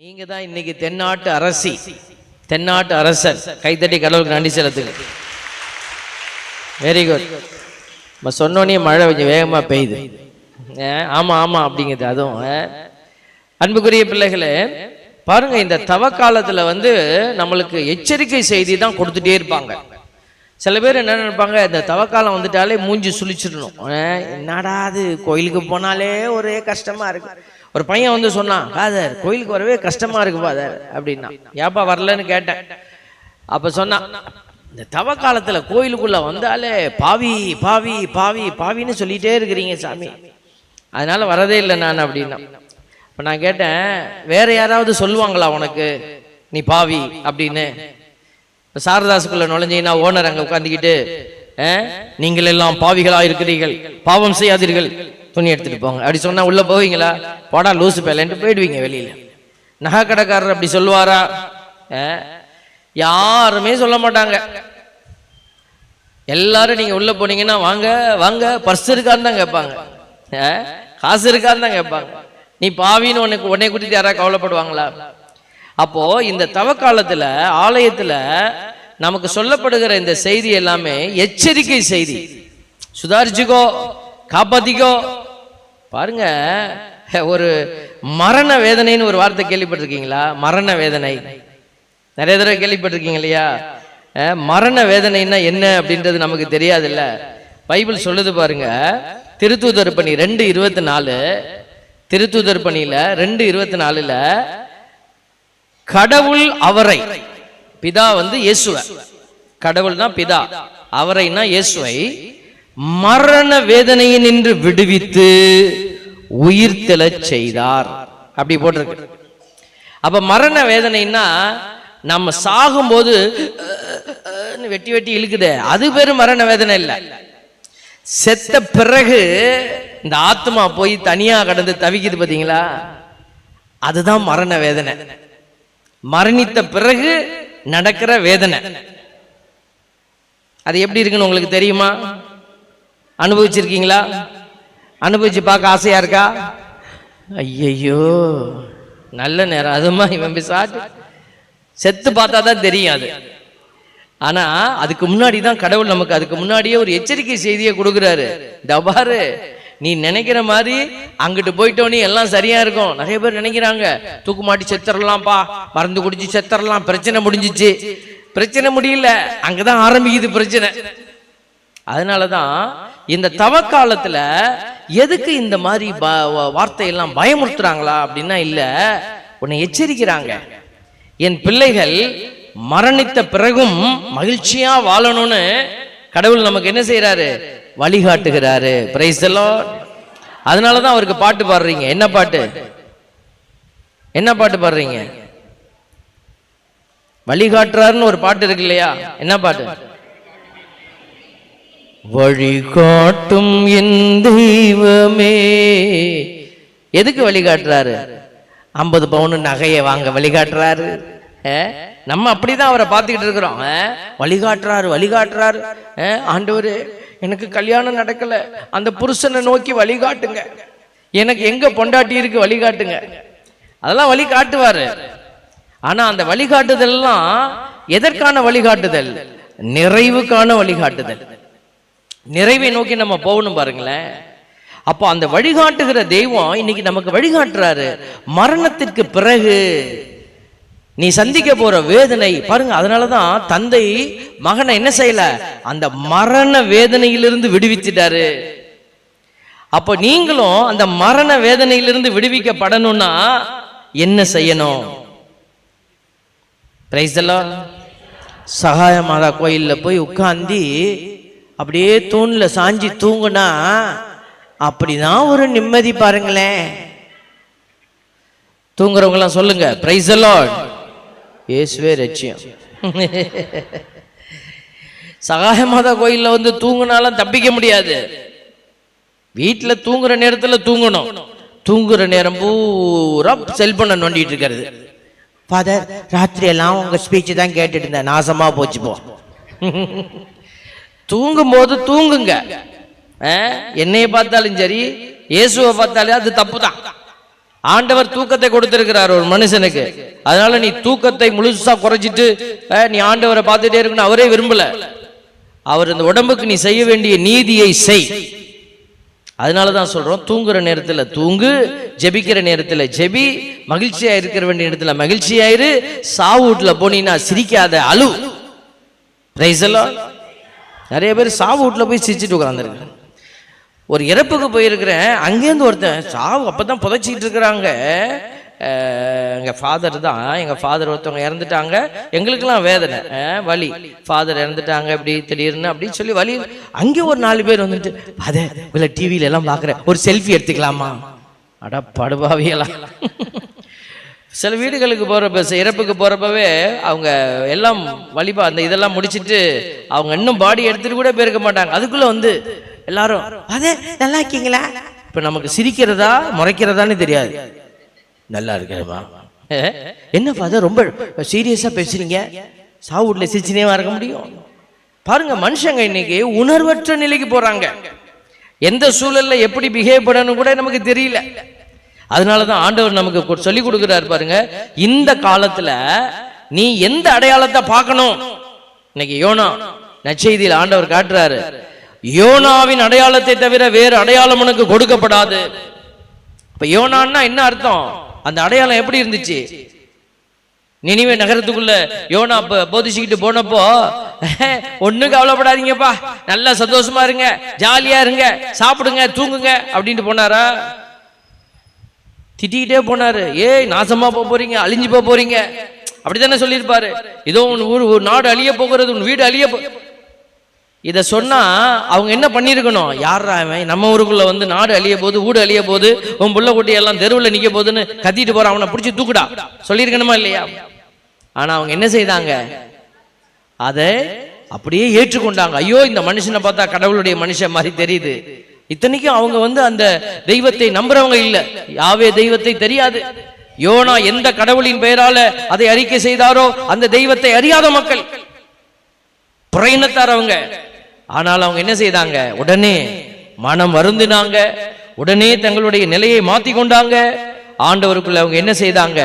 நீங்க தான் இன்னைக்கு தென்னாட்டு அரசி தென்னாட்டு அரசர். கைத்தட்டி கடவுளுக்கு நன்றி செலுத்துங்க வெரி குட் நம்ம சொன்னோன்னே மழை கொஞ்சம் வேகமா பெய்யுது. ஆ, ஆமா ஆமா அப்படிங்குது. அதுவும் அன்புக்குரிய பிள்ளைகளே பாருங்க இந்த தவ காலத்துல வந்து நம்மளுக்கு எச்சரிக்கை செய்தி தான் கொடுத்துட்டே இருப்பாங்க. சில பேர் என்ன நினைப்பாங்க இந்த தவக்காலம் வந்துட்டாலே மூஞ்சி சுழிச்சிடணும். என்னடா அது கோயிலுக்கு போனாலே ஒரே கஷ்டமா இருக்கு. ஒரு பையன் வந்து சொன்னான் ஃபாதர் கோயிலுக்கு வரவே கஷ்டமா இருக்கு ஃபாதர் அப்படின்னா. ஏப்பா வரலன்னு கேட்டேன். அப்ப சொன்னான் இந்த தவ காலத்துல கோயிலுக்குள்ள வந்தாலே பாவி பாவி பாவி பாவின்னு சொல்லிட்டே இருக்கிறீங்க சாமி. அதனால வரதே இல்லை நான் அப்படின்னா. இப்ப நான் கேட்டேன் வேற யாராவது சொல்லுவாங்களா உனக்கு? நீ பாவி அப்படின்னு. இப்ப சாரதாசுக்குள்ள நுழைஞ்சீங்கன்னா ஓனர் அங்க உட்காந்துக்கிட்டு நீங்கள் எல்லாம் பாவிகளா இருக்கிறீர்கள் பாவம் செய்யாதீர்கள். துணி எடுத்துட்டு போங்க. அப்படி சொன்னா உள்ள போவீங்களா? போடா லூசு பேலன்ட்டு போயிடுவீங்க வெளியில. நகை கடைக்காரர் அப்படி சொல்லுவாரா? யாருமே சொல்ல மாட்டாங்க. எல்லாரும் நீங்க உள்ள போனீங்கன்னா வாங்க வாங்க பர்ஸ் இருக்கான்னு தான் கேட்பாங்க. காசு இருக்கான்னு தான் கேட்பாங்க. நீ பாவின்னு உனக்கு உன்னை குறித்து யாராவது கவலைப்படுவாங்களா? அப்போ இந்த தவக்காலத்துல ஆலயத்துல நமக்கு சொல்லப்படுகிற இந்த செய்தி எல்லாமே எச்சரிக்கை செய்தி. சுதாரிச்சுக்கோ காப்பாத்திக்கோ பாருங்க ஒரு மரண வேதனைன்னு ஒரு வார்த்தை கேள்விப்பட்டிருக்கீங்களா? மரண வேதனை. நிறைய தடவை கேள்விப்பட்டிருக்கீங்க இல்லையா? மரண வேதனைன்னா என்ன அப்படின்றது நமக்கு தெரியாதுல்ல. பைபிள் சொல்லுது பாருங்க திருத்தூதர் பணி ரெண்டு இருபத்தி நாலு திருத்தூதர் பணியில ரெண்டு இருபத்தி நாலுல கடவுள் அவரை பிதா வந்து இயேசுவ. கடவுள்னா பிதா அவரைனா இயேசுவை மரண வேதனையை நின்று விடுவித்து உயிர் செய்தார். அப்படி போட்டிருக்கு. அப்ப மரண வேதனைன்னா நம்ம சாகும்போது வெட்டி வெட்டி இழுக்குதே. அது பேரு மரண வேதனை இல்லை. செத்த பிறகு இந்த ஆத்மா போய் தனியா கடந்து தவிக்குது பாத்தீங்களா? அதுதான் மரண வேதனை. மரணித்த பிறகு நடக்கிற வேதனை. அது எப்படி இருக்குன்னு உங்களுக்கு தெரியுமா? அனுபவிச்சிருக்கீங்களா? அனுபவிச்சு பார்க்க ஆசையா இருக்கா? ஐயையோ நல்ல நேரம். அதுமா இவன் பிசாட்டு செத்து பார்த்தா தான் தெரியும் அது. ஆனா அதுக்கு முன்னாடி தான் கடவுள் நமக்கு அதுக்கு முன்னாடியே ஒரு எச்சரிக்கை செய்தியை கொடுக்குறாரு. தபாரு நீ நினைக்கிற மாதிரி அங்கிட்டு போயிட்டோனே எல்லாம் சரியா இருக்கும். நிறைய பேர் நினைக்கிறாங்க தூக்கு மாட்டி செத்துறலாம்ப்பா மருந்து குடிச்சு செத்துறலாம் பிரச்சனை முடிஞ்சிச்சு. பிரச்சனை முடியல அங்கதான் ஆரம்பிக்குது பிரச்சனை. அதனாலதான் இந்த தவ காலத்துல எதுக்கு இந்த மாதிரி ப- வார்த்தையெல்லாம் பயமுறுத்துறாங்களா அப்படின்னா இல்ல உன்னை எச்சரிக்கிறாங்க. என் பிள்ளைகள் மரணித்த பிறகும் மகிழ்ச்சியா வாழணும்னு கடவுள் நமக்கு என்ன செய்யறாரு வழிகாட்டுகிறாரு. பிரைஸ் அதனாலதான் அவருக்கு பாட்டு பாடுறீங்க. என்ன பாட்டு? என்ன பாட்டு பாடுறீங்க? வழிகாட்டுறாருன்னு ஒரு பாட்டு இருக்கு இல்லையா? என்ன பாட்டு? வழிகாட்டும் என் தெய்வமே. எதுக்கு வழிகாட்டுறாரு? ஐம்பது பவுன் நகையை வாங்க வழிகாட்டுறாரு. நம்ம அப்படிதான் அவரை பார்த்துக்கிட்டு இருக்கிறோம். வழிகாட்டுறாரு வழிகாட்டுறாரு. ஆண்டவர் எனக்கு கல்யாணம் நடக்கல. அந்த புருஷனை நோக்கி வழிகாட்டுங்க. எனக்கு எங்க பொண்டாட்டி இருக்கு வழிகாட்டுங்க. அதெல்லாம் வழி காட்டுவாரு. ஆனா அந்த வழிகாட்டுதல்லாம் எதற்கான வழிகாட்டுதல்? நிறைவுக்கான வழிகாட்டுதல். நிறைவை நோக்கி நம்ம போகணும் பாருங்களேன். அப்போ அந்த வழிகாட்டுகிற தெய்வம் இன்னைக்கு நமக்கு வழிகாட்டுறாரு. மரணத்திற்கு பிறகு நீ சந்திக்க போற வேதனை பாருங்க அதனாலதான் தந்தை மகனை என்ன செய்யல? அந்த மரண வேதனையிலிருந்து விடுவிச்சிட்டாரு. அப்ப நீங்களும் அந்த மரண வேதனையிலிருந்து விடுவிக்கப்படணும்னா என்ன செய்யணும்? பிரைஸ் எல்லாம் சகாய மாதா கோயில்ல போய் உட்காந்து அப்படியே தூணில் சாஞ்சி தூங்குனா அப்படிதான் ஒரு நிம்மதி பாருங்களேன். தூங்குறவங்க சொல்லுங்க பிரைஸ் எல்லாம் இயேசுவே லட்சியம் சகாய மாதா கோயிலில் வந்து தூங்குனாலும் தப்பிக்க முடியாது. வீட்டில் தூங்குற நேரத்தில் தூங்கணும். தூங்குற நேரம் பூரா செல்போனை நோண்டிட்டு இருக்கிறது. ஃபாதர் ராத்திரி எல்லாம் ஸ்பீச்சு தான் கேட்டுட்டு இருந்தேன். நாசமாக போச்சு போ. தூங்கும் போது தூங்குங்க. என்னையை என்னைய பார்த்தாலும் சரி இயேசுவை பார்த்தாலே அது தப்பு தான் ஆண்டவர் தூக்கத்தை கொடுத்திருக்கிறார் ஒரு மனுஷனுக்கு. அதனால நீ தூக்கத்தை முழுசா குறைச்சிட்டு நீ ஆண்டவரை பார்த்துட்டே இருக்கணும் அவரே விரும்பல. அவர் இந்த உடம்புக்கு நீ செய்ய வேண்டிய நீதியை செய். அதனால தான் சொல்றோம் தூங்குற நேரத்தில் தூங்கு ஜெபிக்கிற நேரத்தில் ஜெபி மகிழ்ச்சியா இருக்கிற வேண்டிய இடத்துல மகிழ்ச்சியாயிரு சாவு வீட்டில் போனீங்கன்னா சிரிக்காத அழு. Praise எல்லாம் நிறைய பேர் சாவு வீட்டில் போய் சிரிச்சிட்டு உட்காந்துருக்கு ஒரு இறப்புக்கு போயிருக்கிறேன். அங்கேருந்து ஒருத்தன் சாவு அப்போ தான் புதைச்சிக்கிட்டு இருக்கிறாங்க. எங்கள் ஃபாதர் தான். எங்கள் ஃபாதர் ஒருத்தவங்க இறந்துட்டாங்க. எங்களுக்கெல்லாம் வேதனை. வலி. ஃபாதர் இறந்துட்டாங்க இப்படி திடீர்னு அப்படின்னு சொல்லி வலி. அங்கே ஒரு நாலு பேர் வந்துட்டு அதே இல்லை டிவியில எல்லாம் பார்க்குறேன். ஒரு செல்ஃபி எடுத்துக்கலாமா? அட படுபாவியெல்லாம் சில வீடுகளுக்கு போகிறப்ப இறப்புக்கு போகிறப்பவே அவங்க எல்லாம் வழிபா அந்த இதெல்லாம் முடிச்சிட்டு அவங்க இன்னும் பாடி எடுத்துட்டு கூட போயிருக்க மாட்டாங்க. அதுக்குள்ள வந்து எல்லாரும் அதே நல்லா இருக்கீங்களா? இப்போ நமக்கு சிரிக்கிறதா முறைக்கிறதான்னு தெரியாது. நல்லா இருக்கிறமா என்ன ஃபாதர் ரொம்ப சீரியஸாக பேசுறீங்க? சாவுட்ல வீட்டில் சிரிச்சினேவா இருக்க முடியும். பாருங்க மனுஷங்க இன்னைக்கு உணர்வற்ற நிலைக்கு போறாங்க. எந்த சூழல்ல எப்படி பிஹேவ் பண்ணணும் கூட நமக்கு தெரியல. அதனால தான் ஆண்டவர் நமக்கு சொல்லி கொடுக்குறாரு பாருங்க இந்த காலத்துல நீ எந்த அடையாளத்தை பார்க்கணும்? இன்னைக்கு யோனா நச்செய்தியில் ஆண்டவர் காட்டுறாரு. யோனாவின் அடையாளத்தை தவிர வேறு அடையாளம் உனக்கு கொடுக்கப்படாது. இப்ப யோனான்னா என்ன அர்த்தம்? அந்த அடையாளம் எப்படி இருந்துச்சு? நினைவே நகரத்துக்குள்ள யோனா போதிச்சுக்கிட்டு போனப்போ ஒண்ணும் கவலைப்படாதீங்கப்பா. நல்லா சந்தோஷமா இருங்க ஜாலியா இருங்க சாப்பிடுங்க தூங்குங்க அப்படின்ட்டு போனாரா? திட்டிக்கிட்டே போனாரு. ஏய் நாசமா போக போறீங்க அழிஞ்சு போக போறீங்க. அப்படித்தானே சொல்லியிருப்பாரு. ஏதோ உன் ஊர் ஒரு நாடு அழிய போகிறது உன் வீடு அழிய போ. இதை சொன்னா அவங்க என்ன பண்ணியிருக்கணும்? யாரா அவன் நம்ம ஊருக்குள்ள வந்து நாடு அழிய போகுது வீடு அழிய போகுது உன் புள்ள குட்டி எல்லாம் தெருவில் நிக்க போகுதுன்னு கத்திட்டு போற அவனை பிடிச்சி தூக்குடா. சொல்லியிருக்கணுமா இல்லையா? ஆனா அவங்க என்ன செய்தாங்க? அதை அப்படியே ஏற்றுக்கொண்டாங்க. ஐயோ இந்த மனுஷனை பார்த்தா கடவுளுடைய மனுஷன் மாதிரி தெரியுது. இத்தனைக்கும் அவங்க வந்து அந்த தெய்வத்தை நம்புறவங்க இல்ல. யாவே தெய்வத்தை தெரியாது. யோனா எந்த கடவுளின் பெயரால அதை அறிக்கை செய்தாரோ அந்த தெய்வத்தை அறியாத மக்கள். புறையினத்தார் அவங்க. ஆனால் அவங்க என்ன செய்தாங்க? உடனே மனம் வருந்தினாங்க. உடனே தங்களுடைய நிலையை மாத்தி கொண்டாங்க. ஆண்டவருக்குள்ள அவங்க என்ன செய்தாங்க?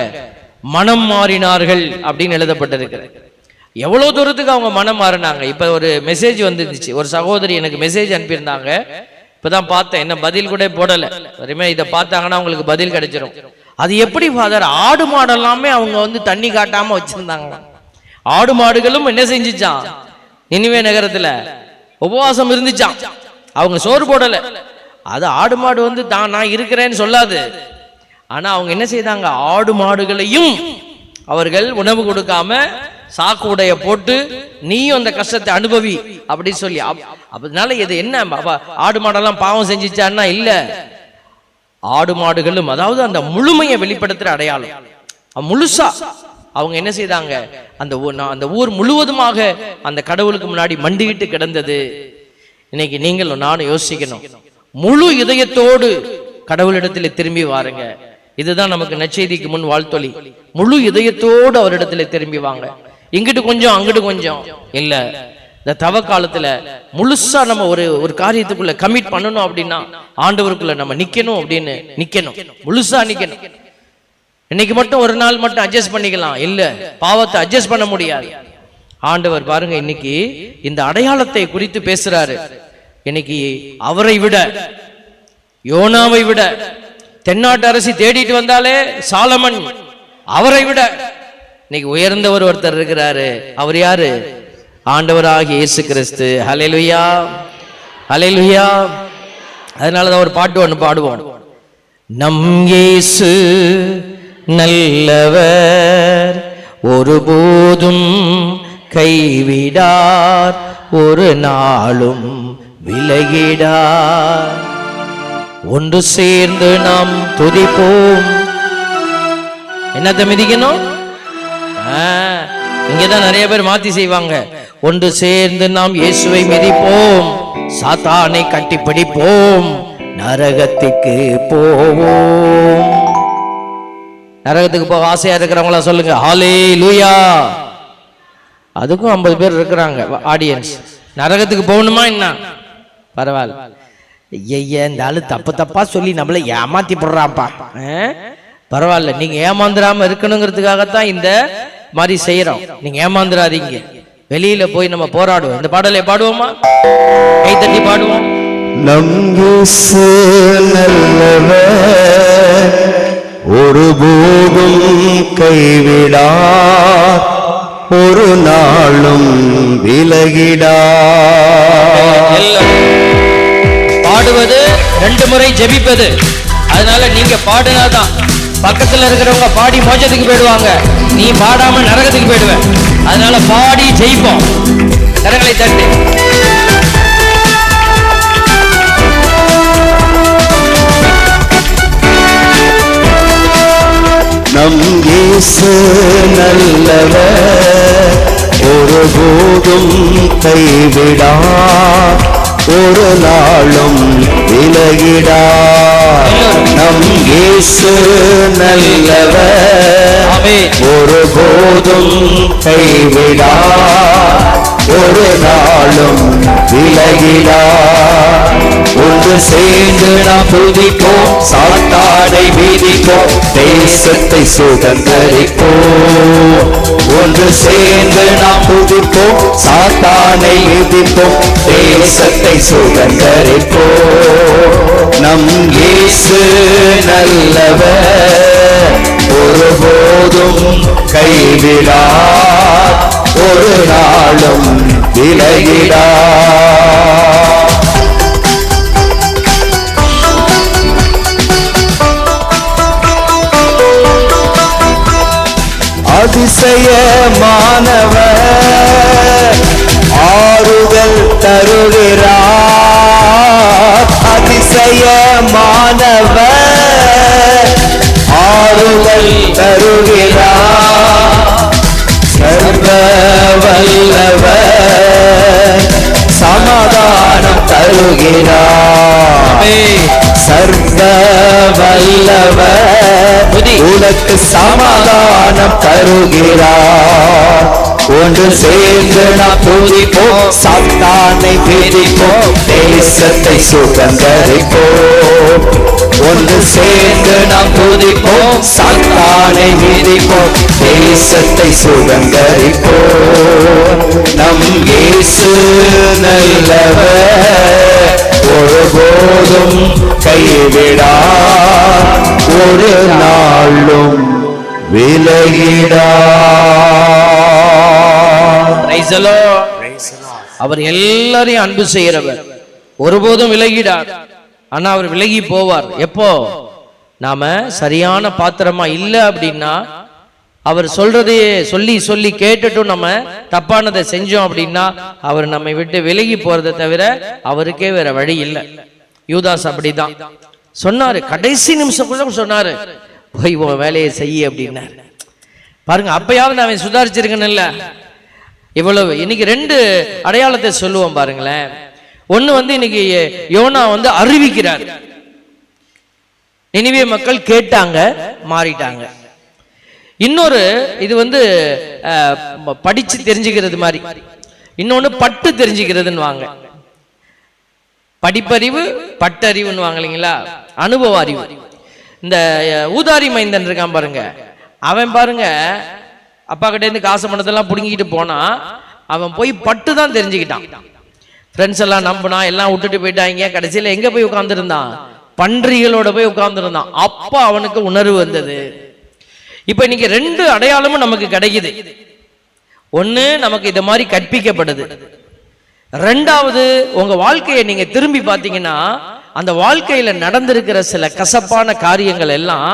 மனம் மாறினார்கள் அப்படின்னு எழுதப்பட்டிருக்கிறது. எவ்வளவு தூரத்துக்கு அவங்க மனம் மாறினாங்க? இப்ப ஒரு மெசேஜ் வந்துருந்துச்சு ஒரு சகோதரி எனக்கு மெசேஜ் அனுப்பியிருந்தாங்க. இப்பதான் பார்த்தேன். என்ன பதில் கூட போடல. வரையுமே இதை பார்த்தாங்கன்னா அவங்களுக்கு பதில் கிடைச்சிரும். அது எப்படி ஃபாதர் ஆடு மாடெல்லாமே அவங்க வந்து தண்ணி காட்டாம வச்சிருந்தாங்களாம் ஆடு மாடுகளும் என்ன செஞ்சுச்சான் இனிமே நகரத்துல உபவாசம் இருந்துச்சாம். அவங்க சோறு போடல. அது ஆடு மாடு வந்து தான் நான் இருக்கிறேன்னு சொல்லாது. ஆனா அவங்க என்ன செய்தாங்க? ஆடு மாடுகளையும் அவர்கள் உணவு கொடுக்காம சாக்கு உடைய போட்டு நீயும் அந்த கஷ்டத்தை அனுபவி அப்படின்னு சொல்லி. அதனால இது என்ன? ஆடு மாடெல்லாம் பாவம் செஞ்சுச்சான்னா இல்ல. ஆடு மாடுகளும் அதாவது அந்த முழுமையை வெளிப்படுத்துற அடையாளம். முழுசா அவங்க என்ன செய்தாங்க? அந்த ஊர் நான் அந்த ஊர் முழுவதுமாக அந்த கடவுளுக்கு முன்னாடி மண்டிகிட்டு கிடந்தது. இன்னைக்கு நீங்களும் நானும் யோசிக்கணும். முழு இதயத்தோடு கடவுளிடத்தில் திரும்பி வாருங்க. இதுதான் நமக்கு நச்செய்திக்கு முன் வாழ்த்தொலி. முழு இதயத்தோடு அவரிடத்துல திரும்பி வாங்க. இங்கிட்டு கொஞ்சம் அங்கிட்டு கொஞ்சம். இல்ல. இந்த தவ காலத்துல முழுசா நம்ம ஒரு ஒரு காரியத்துக்குள்ள கமிட் பண்ணணும் அப்படின்னா ஆண்டவருக்குள்ள நம்ம நிக்கணும் அப்படின்னு நிக்கணும். முழுசா நிக்கணும். இன்னைக்கு மட்டும் ஒரு நாள் மட்டும் அட்ஜஸ்ட் பண்ணிக்கலாம். இல்ல பாவத்தை அட்ஜஸ்ட் பண்ண முடியாது. ஆண்டவர் பாருங்க இன்னைக்கு இந்த அடையாளத்தை குறித்து பேசுறாரு. இன்னைக்கு அவரை விட யோனாவை விட தென்னாட்டு அரசி தேடிட்டு வந்தாலே சாலமன் அவரை விட இன்னைக்கு உயர்ந்தவர் ஒருத்தர் இருக்கிறாரு. அவர் யாரு? ஆண்டவராக இயேசு கிறிஸ்து ஹலெலுயா ஹலெலுயா அதனால தான் ஒரு பாட்டு ஒன்று பாடுவோம். நம் இயேசு நல்லவர் ஒருபோதும் கைவிடார் ஒரு நாளும் விலகிடார். ஒன்று சேர்ந்து நாம் துதிப்போம். என்னத்தை மிதிக்கணும்? ஆ, இங்கதான் நிறைய பேர் மாத்தி செய்வாங்க. ஒன்று சேர்ந்து நாம் இயேசுவை மிதிப்போம். சாத்தானை கட்டி பிடிப்போம். நரகத்துக்கு போவோம். நரகத்துக்கு போக ஆசையா இருக்கிறவங்களா சொல்லுங்க. ஹாலே லூயா அதுக்கும் ஐம்பது பேர் இருக்கிறாங்க ஆடியன்ஸ் நரகத்துக்கு போகணுமா என்ன? பரவாயில்ல. ஐயா இந்த ஆளு தப்பு தப்பா சொல்லி நம்மளை ஏமாத்தி போடுறான்ப்பா. ஆ? பரவாயில்ல. நீங்க ஏமாந்துடாம இருக்கணுங்கிறதுக்காகத்தான் இந்த மாதிரி செய்யறோம் நீங்க ஏமாந்துடாதீங்க வெளியில போய் நம்ம போராடுவோம். இந்த பாடலை பாடுவோமா? கை தட்டி பாடுவோம். நல்லவர் ஒருபோதும் கைவிடார் ஒரு நாளும் எல்லாம் பாடுவது ரெண்டு முறை ஜெபிப்பது. அதனால நீங்க பாடுனாதான் பக்கத்துல இருக்கிறவங்க பாடி மோட்சத்துக்கு போயிடுவாங்க. நீ பாடாம நரகத்துக்கு போயிடுவ. அதனால பாடி ஜெயிப்போம். கரங்களை தட்டு. நம் இயேசு நல்லவர் ஒருபோதும் கைவிடா ஒரு நாளும் விலகிடார் நம் இயேசு நல்லவர். ஆமென். ஒருபோதும் கைவிடார் ஒரு நாளும் விலகிடார் ஒன்று சேர்ந்து நாம் துதிப்போம் சாத்தானை வீதிப்போம் தேசத்தை சுதந்தரிப்போம். ஒன்று சேர்ந்து நாம் துதிப்போம் சாத்தானை வீதிப்போம் தேசத்தை சுதந்தரிப்போம் நம் இயேசு நல்லவர். ஒருபோதும் கைவிடார். ஒரு நாளும் விலகிடார். அதிசயமானவர். ஆறுதல் தருகிறார் அதிசயமானவர். ஆறுதல் தருகிறார் சர்வ வல்லவர் சமாதானம் தருகிறார் சர்வ வல்லவர். உனக்கு சமாதானம் தருகிறார் ஒன்று சேர்ந்து நாம் துதிப்போம் சாத்தானை பிரிப்போம் தேசத்தை சுதந்தரிப்போம் ஒன்று சேர்ந்து நாம் துதிப்போம் சாத்தானை மிதிப்போம் தேசத்தை சுதந்தரிப்போம் நம் இயேசு நல்லவர். ஒருபோதும் கைவிடா ஒரு நாளும் விலகிடா அவர் எல்லாரையும் அன்பு செய்கிறவர். ஒருபோதும் விலகிடார். ஆனா அவர் விலகி போவார். எப்போ? நாம சரியான பாத்திரமா இல்ல அப்படின்னா அவர் சொல்றதையே சொல்லி சொல்லி கேட்டுட்டும் நம்ம தப்பானதை செஞ்சோம் அப்படின்னா அவர் நம்மை விட்டு விலகி போறதை தவிர அவருக்கே வேற வழி இல்லை. யூதாஸ் அப்படிதான். சொன்னாரு. கடைசி நிமிஷம் கூட சொன்னாரு. போய் உன் வேலையை செய்ய அப்படின்னாரு. பாருங்க அப்பயாவது நான் சுதாரிச்சிருக்கணும்ல இவ்வளவு. இன்னைக்கு ரெண்டு அடையாளத்தை சொல்லுவோம் பாருங்களேன். ஒண்ணு வந்து இன்னைக்கு யோனா வந்து அறிவிக்கிறார். நினைவே மக்கள் கேட்டாங்க மாறிட்டாங்க. இன்னொரு இது வந்து அஹ், படிச்சு தெரிஞ்சுக்கிறது மாதிரி. இன்னொன்னு பட்டு தெரிஞ்சுக்கிறதுன்னு வாங்க படிப்பறிவு பட்டறிவுன்னு வாங்க இல்லைங்களா? அனுபவ அறிவு. இந்த ஊதாரி மைந்தன் இருக்கான் பாருங்க. அவன் பாருங்க அப்பா கிட்ட இருந்து காசு பணத்தெல்லாம் புடுங்கிட்டு போனா அவன் போய் பட்டு தான் தெரிஞ்சுக்கிட்டான். ஃப்ரெண்ட்ஸ் எல்லாம் நம்பினா எல்லாம் விட்டுட்டு போயிட்டாங்க. கடைசியில் எங்கே போய் உட்காந்துருந்தான் பன்றிகளோட போய் உட்காந்துருந்தான் அப்போ அவனுக்கு உணர்வு வந்தது. இப்போ இன்னைக்கு ரெண்டு அடையாளமும் நமக்கு கிடைக்குது. ஒன்று நமக்கு இது மாதிரி கற்பிக்கப்படுது. ரெண்டாவது உங்கள் வாழ்க்கையை நீங்கள் திரும்பி பார்த்தீங்கன்னா அந்த வாழ்க்கையில் நடந்திருக்கிற சில கசப்பான காரியங்கள் எல்லாம்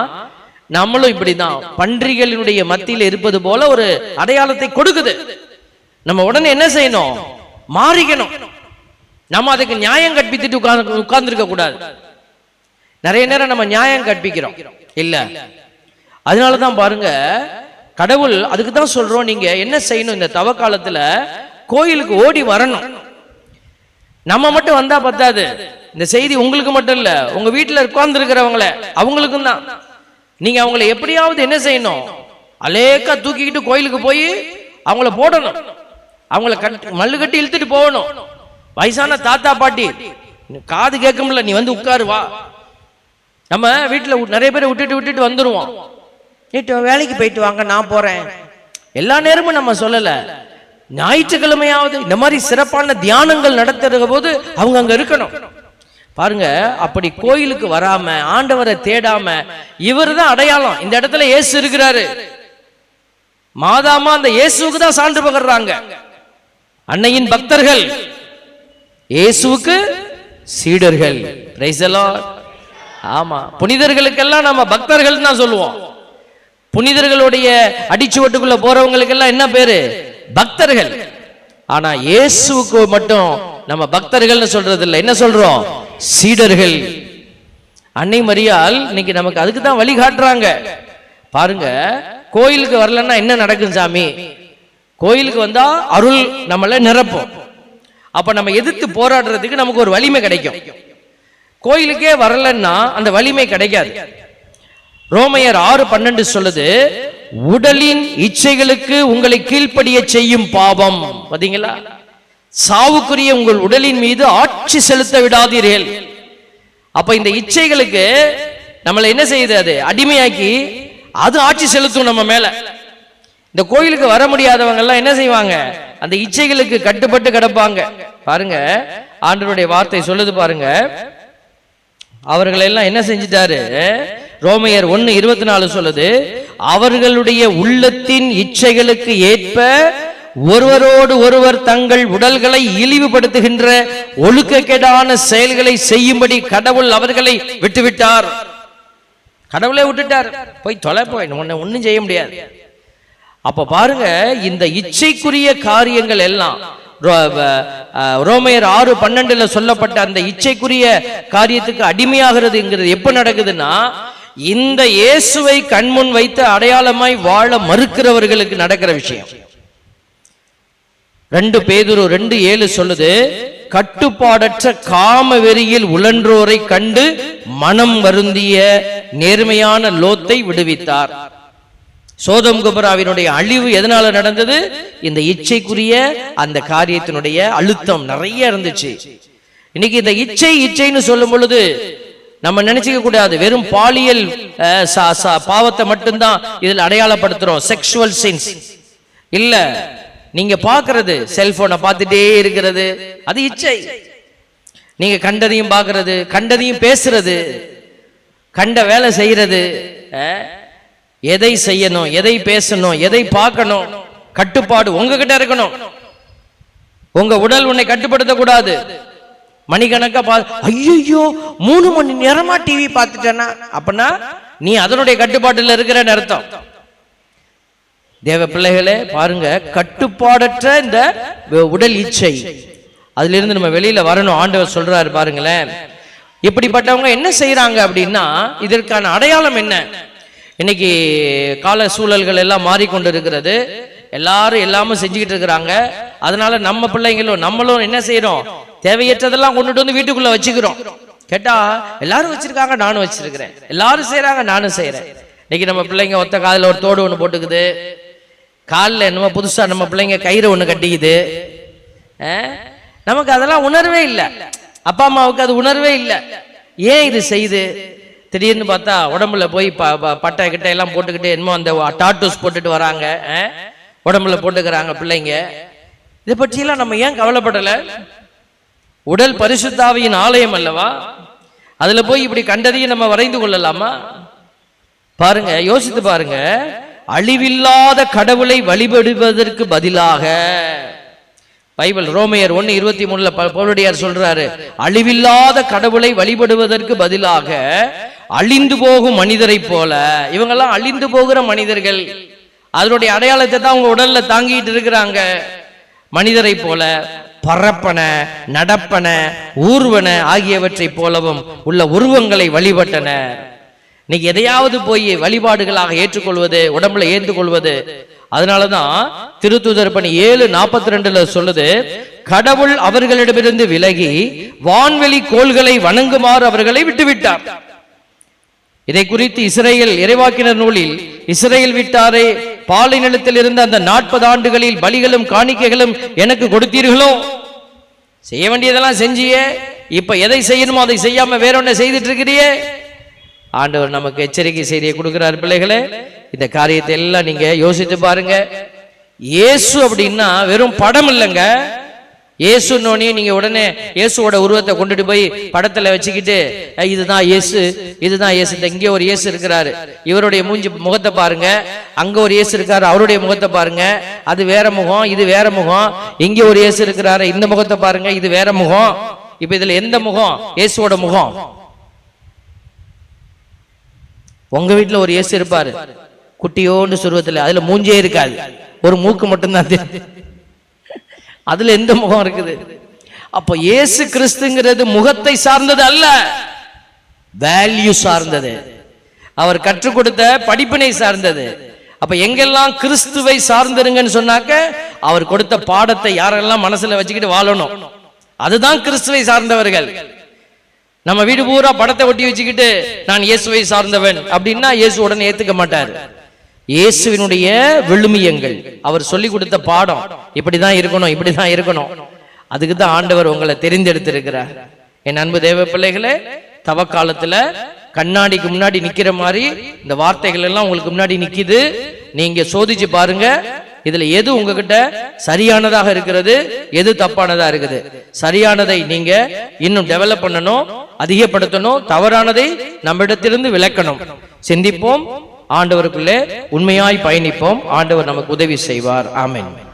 நம்மளும் இப்படிதான். பன்றிகளினுடைய மத்தியில் இருப்பது போல ஒரு அடையாளத்தை கொடுக்குது. நம்ம உடனே என்ன செய்யணும்? மாறிக்கணும். நம்ம அதுக்கு நியாயம் கற்பித்துட்டு உட்கார்ந்து உட்கார்ந்துருக்க கூடாது. நிறைய நேரம் நம்ம நியாயம் கற்பிக்கிறோம். இல்ல. அதனாலதான் பாருங்க கடவுள் அதுக்கு தான் சொல்றோம். நீங்க என்ன செய்யணும்? இந்த தவ காலத்துல கோயிலுக்கு ஓடி வரணும். நம்ம மட்டும் வந்தா பத்தாது. இந்த செய்தி உங்களுக்கு மட்டும் இல்ல உங்க வீட்டுல உட்கார்ந்து இருக்கிறவங்கள அவங்களுக்கும் தான். நீங்க அவங்கள எப்படியாவது என்ன செய்யணும்? அலேக்கா தூக்கிக்கிட்டு கோயிலுக்கு போய் அவங்கள போடணும். அவங்கள கட்டி மல்லு கட்டி இழுத்துட்டு போகணும். வயசான தாத்தா பாட்டி காது கேட்கும்ல நீ வந்து உட்காரு வா. நம்ம வீட்டில் நிறைய பேரை விட்டுட்டு விட்டுட்டு வந்துருவோம். நேற்று வேலைக்கு போயிட்டு வாங்க நான் போறேன். எல்லா நேரமும் நம்ம சொல்லல. ஞாயிற்றுக்கிழமையாவது இந்த மாதிரி சிறப்பான தியானங்கள் நடத்துற போது அவங்க அங்க இருக்கணும். பாருங்க அப்படி கோயிலுக்கு வராம ஆண்டவரை தேடாம இவர் தான் அடையாளம். இந்த இடத்துல இயேசு இருக்கிறாரு. மாதாமா அந்த இயேசுவுக்கு தான் சான்று பகர்றாங்க. அன்னையின் பக்தர்கள் இயேசுவுக்கு சீடர்கள். ஆமா புனிதர்களுக்கெல்லாம் நம்ம பக்தர்கள் தான் சொல்லுவோம். புனிதர்களுடைய அடிச்சுவட்டுக்குள்ள போறவங்களுக்கெல்லாம் என்ன பேரு? பக்தர்கள். ஆனா இயேசுவுக்கு மட்டும் நம்ம பக்தர்கள்னு சொல்றது இல்லை என்ன சொல்றோம்? சீடர்கள். அன்னை மரியால் இன்னைக்கு நமக்கு அதுக்கு தான் வழி காட்டுறாங்க. பாருங்க கோயிலுக்கு வரலன்னா என்ன நடக்கும் சாமி? கோயிலுக்கு வந்தா அருள் நம்மள நிரப்பும். அப்ப நம்ம எதிர்த்து போராடுறதுக்கு நமக்கு ஒரு வலிமை கிடைக்கும். கோயிலுக்கே வரலன்னா அந்த வலிமை கிடைக்காது. ரோமையர் ஆறு பன்னெண்டு சொல்லுது உடலின் இச்சைகளுக்கு உங்களை கீழ்ப்படிய செய்யும் பாவம். பாத்தீங்களா? சாவுக்குரிய உங்கள் உடலின் மீது ஆட்சி செலுத்த விடாதீர்கள். அப்ப இந்த இச்சைகளுக்கு நம்மளை என்ன செய்யுது அது? அடிமையாக்கி அது ஆட்சி செலுத்தும் நம்ம மேல. இந்த கோயிலுக்கு வர முடியாதவங்க எல்லாம் என்ன செய்வாங்க? அந்த இச்சைகளுக்கு கட்டுப்பட்டு கிடப்பாங்க. பாருங்க ஆண்டருடைய வார்த்தை சொல்லுது பாருங்க. அவர்களெல்லாம் என்ன செஞ்சிட்டாரு? ரோமையர் ஒன்னு இருபத்தி நாலு சொல்லுது அவர்களுடைய உள்ளத்தின் இச்சைகளுக்கு ஏற்ப ஒருவரோடு ஒருவர் தங்கள் உடல்களை இழிவுபடுத்துகின்ற ஒழுக்கக்கேடான செயல்களை செய்யும்படி கடவுள் அவர்களை விட்டுவிட்டார். கடவுளே விட்டுட்டார். போய் தொலை போய் உன்னை ஒன்றும் செய்ய முடியாது. அப்ப பாருங்க இந்த இச்சைக்குரிய காரியங்கள் எல்லாம் ரோ- ரோமையர் ஆறு பன்னெண்டுல சொல்லப்பட்ட அந்த இச்சைக்குரிய காரியத்துக்கு அடிமையாகிறதுங்கிறது எப்ப நடக்குதுன்னா இந்த இயேசுவை கண்முன் வைத்து அடையாளமாய் வாழ மறுக்கிறவர்களுக்கு நடக்கிற விஷயம். ரெண்டு பேதுரு ரெண்டு ஏழு சொல்லுது கட்டுப்பாடற்ற காம வெறியில் உழன்றோரை கண்டு மனம் வருந்திய நேர்மையான லோத்தை விடுவித்தார். சோதம் குபராவினுடைய அழிவு எதனால நடந்தது? இந்த இச்சைக்குரிய அந்த காரியத்தினுடைய அழுத்தம் நிறைய இருந்துச்சு. இன்னைக்கு இந்த இச்சை இச்சைன்னு சொல்லும் பொழுது நம்ம நினைச்சுக்க கூடாது வெறும் பாலியல் சா- சா- பாவத்தை மட்டும்தான் இதில் அடையாளப்படுத்துறோம் செக்ஷுவல் சின்ஸ் இல்ல நீங்க பாக்குறது செல்போனை பார்த்துட்டே இருக்கிறது. அது இச்சை. நீங்க கண்டதையும் பாக்குறது கண்டதையும் பேசுறது கண்ட வேலை செய்யறது எதை செய்யணும் எதை பேசணும் எதை பார்க்கணும் கட்டுப்பாடு உங்ககிட்ட இருக்கணும். உங்க உடல் உன்னை கட்டுப்படுத்த கூடாது மணிக்கணக்கா பா ஐயோ மூணு மணி நேரமா டிவி பார்த்துட்டேன்னா அப்படின்னா நீ அதனுடைய கட்டுப்பாட்டுல இருக்கிறன்னு அர்த்தம். தேவ பிள்ளைகளே பாருங்க கட்டுப்பாடற்ற இந்த உடல் இச்சை. அதிலிருந்து நம்ம வெளியில வரணும். ஆண்டவர் சொல்றாரு பாருங்களேன். இப்படிப்பட்டவங்க என்ன செய்யறாங்க அப்படின்னா இதற்கான அடையாளம் என்ன? இன்னைக்கு கால சூழல்கள் எல்லாம் மாறிக்கொண்டு இருக்கிறது எல்லாரும் எல்லாமே செஞ்சுக்கிட்டு இருக்கிறாங்க. அதனால நம்ம பிள்ளைங்களும் நம்மளும் என்ன செய்யறோம் தேவையற்றதெல்லாம் கொண்டுட்டு வந்து வீட்டுக்குள்ள வச்சுக்கிறோம். கேட்டா எல்லாரும் வச்சிருக்காங்க நானும் வச்சிருக்கிறேன். எல்லாரும் செய்யறாங்க நானும் செய்யறேன் இன்னைக்கு நம்ம பிள்ளைங்க ஒத்த காதில் ஒரு தோடு ஒன்று போட்டுக்குது. காலில் என்னமோ புதுசாக நம்ம பிள்ளைங்க கயிறு ஒன்று கட்டிக்குது. நமக்கு அதெல்லாம் உணர்வே இல்லை. அப்பா அம்மாவுக்கு அது உணர்வே இல்லை. ஏன் இது செய்யுது? திடீர்னு பார்த்தா உடம்புல போய் ப ப- பட்டை கிட்ட எல்லாம் போட்டுக்கிட்டு என்னமோ அந்த டாட்டூஸ் போட்டுட்டு வராங்க. உடம்புல போட்டுக்கிறாங்க பிள்ளைங்க. இதை பற்றியெல்லாம் நம்ம ஏன் கவலைப்படலை? உடல் பரிசுத்தாவியின் ஆலயம் அல்லவா? அதில் போய் இப்படி கண்டதையும் நம்ம வரைந்து கொள்ளலாமா? பாருங்க யோசித்து பாருங்க. அழிவில்லாத கடவுளை வழிபடுவதற்கு பதிலாக பைபிள் ரோமையர் ஒன்னு இருபத்தி மூணுல ப- பவுலடியார் சொல்றாரு அழிவில்லாத கடவுளை வழிபடுவதற்கு பதிலாக அழிந்து போகும் மனிதரை போல இவங்கெல்லாம் அழிந்து போகிற மனிதர்கள். அதனுடைய அடையாளத்தை தான் அவங்க உடல்ல தாங்கிட்டு இருக்கிறாங்க. மனிதரை போல பரப்பன நடப்பன ஊர்வன ஆகியவற்றைப் போலவும் உள்ள உருவங்களை வழிபட்டனர். இன்னைக்கு எதையாவது போய் வழிபாடுகளாக ஏற்றுக்கொள்வது உடம்புல ஏந்து கொள்வது அதனாலதான் திருத்துதர் பணி ஏழு நாற்பத்தி ரெண்டுல சொல்லுது கடவுள் அவர்களிடமிருந்து விலகி வான்வெளி கோள்களை வணங்குமாறு அவர்களை விட்டுவிட்டார். இதை குறித்து இஸ்ரேல் இறைவாக்கினர் நூலில் இஸ்ரேல் விட்டாரே பாலை நிலத்தில் இருந்த அந்த நாற்பது ஆண்டுகளில் பலிகளும் காணிக்கைகளும் எனக்கு கொடுத்தீர்களோ? செய்ய வேண்டியதெல்லாம் செஞ்சியே இப்ப எதை செய்யணுமோ அதை செய்யாம வேற ஒன்ன செய்துட்டு இருக்கிறியே? ஆண்டவர் நமக்கு எச்சரிக்கை செய்தியை கொடுக்கிறார் பிள்ளைகளே. இந்த காரியத்தை எல்லாம் நீங்க யோசித்து பாருங்க. இயேசு அப்படின்னா வெறும் படம் இல்லைங்க. இயேசுன்னோனே நீங்க உடனே இயேசுவோட உருவத்தை கொண்டுட்டு போய் படத்துல வச்சுக்கிட்டு இதுதான் இயேசு இதுதான் இயேசு. இந்த இங்கே ஒரு இயேசு இருக்கிறாரு. இவருடைய மூஞ்சி முகத்தை பாருங்க. அங்க ஒரு இயேசு இருக்காரு அவருடைய முகத்தை பாருங்க. அது வேற முகம் இது வேற முகம். இங்க ஒரு இயேசு இருக்கிறாரு இந்த முகத்தை பாருங்க இது வேற முகம். இப்ப இதுல எந்த முகம்? இயேசுவோட முகம். உங்க வீட்டுல ஒரு இயேசு இருப்பாரு. குட்டியோண்டு சுருவத்துல. அதுல மூஞ்சே இருக்காது. ஒரு மூக்கு மட்டும்தான் தெரியும் அதுல எந்த முகம் இருக்குது? அப்ப இயேசு கிறிஸ்துங்கிறது முகத்தை சார்ந்தது அல்ல. வேல்யூ சார்ந்தது. அவர் கற்றுக் கொடுத்த படிப்பினை சார்ந்தது. அப்ப எங்கெல்லாம் கிறிஸ்துவை சார்ந்திருங்கன்னு சொன்னாக்க அவர் கொடுத்த பாடத்தை யாரெல்லாம் மனசுல வச்சுக்கிட்டு வாழணும்? அதுதான் கிறிஸ்துவை சார்ந்தவர்கள். நம்ம வீடு பூரா படத்தை ஒட்டி வச்சுக்கிட்டு நான் இயேசுவை சார்ந்தவன். அப்படின்னா இயேசு உடனே ஏத்துக்க மாட்டார். இயேசுவினுடைய விழுமியங்கள். அவர் சொல்லி கொடுத்த பாடம் இப்படிதான் இருக்கணும் இப்படிதான் இருக்கணும். அதுக்கு தான் ஆண்டவர் உங்களை தெரிந்தெடுத்திருக்கிறார். என் அன்பு தேவ பிள்ளைகளே தவக்காலத்துல கண்ணாடிக்கு முன்னாடி நிக்கிற மாதிரி இந்த வார்த்தைகள் எல்லாம் உங்களுக்கு முன்னாடி நிக்குது. நீங்க சோதிச்சு பாருங்க. இதுல எது உங்ககிட்ட சரியானதாக இருக்கிறது எது தப்பானதா இருக்குது? சரியானதை நீங்க இன்னும் டெவலப் பண்ணணும் அதிகப்படுத்தணும் தவறானதை நம்மிடத்திலிருந்து விளக்கணும். சிந்திப்போம். ஆண்டவருக்குள்ளே உண்மையாய் பயணிப்போம். ஆண்டவர் நமக்கு உதவி செய்வார். ஆமேன்.